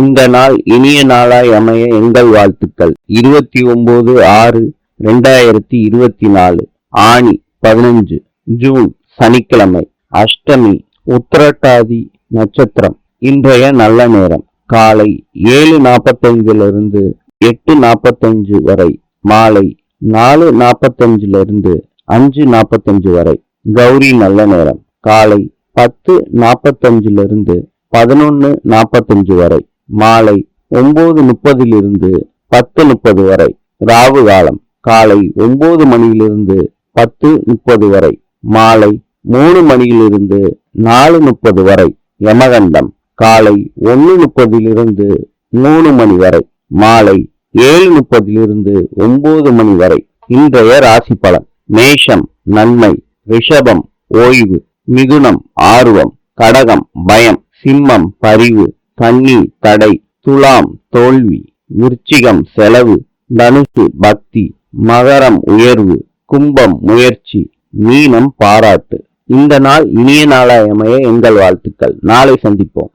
இந்த நாள் இனிய நாளாய் அமைய எங்கள் வாழ்த்துக்கள். இருபத்தி ஒன்பது ஆறு ரெண்டாயிரத்தி இருபத்தி நாலு ஆணி பதினஞ்சு ஜூன் சனிக்கிழமை அஷ்டமி உத்திரட்டாதி நட்சத்திரம். இன்றைய நல்ல நேரம். காலை ஏழு நாற்பத்தஞ்சிலிருந்து எட்டு நாற்பத்தஞ்சு வரை மாலை நாலு நாற்பத்தஞ்சிலிருந்து அஞ்சு நாற்பத்தஞ்சு வரை. கௌரி நல்ல நேரம். காலை பத்து நாற்பத்தஞ்சிலிருந்து பதினொன்று நாற்பத்தஞ்சு வரை. மாலை ஒன்பது முப்பதிலிருந்து பத்து முப்பது வரை. ராவு காலம் காலை ஒன்பது மணியிலிருந்து பத்து முப்பது வரை. மாலை மூணு மணியிலிருந்து நாலு முப்பது வரை. யமகண்டம் காலை ஒன்று முப்பதிலிருந்து மூணு மணி வரை மாலை ஏழு முப்பதிலிருந்து ஒன்பது மணி வரை இன்றைய ராசி பலன் மேஷம் நன்மை ரிஷபம் ஓய்வு மிதுனம் ஆர்வம் கடகம் பயம் சிம்மம் பரிவு கன்னி தடை துலாம் தோல்வி விருச்சிகம் செலவு தனுசு பக்தி மகரம் உயர்வு கும்பம் முயற்சி மீனம் பாராட்டு. இந்த நாள் இனிய நாளாயமைய எங்கள் வாழ்த்துக்கள். நாளை சந்திப்போம்.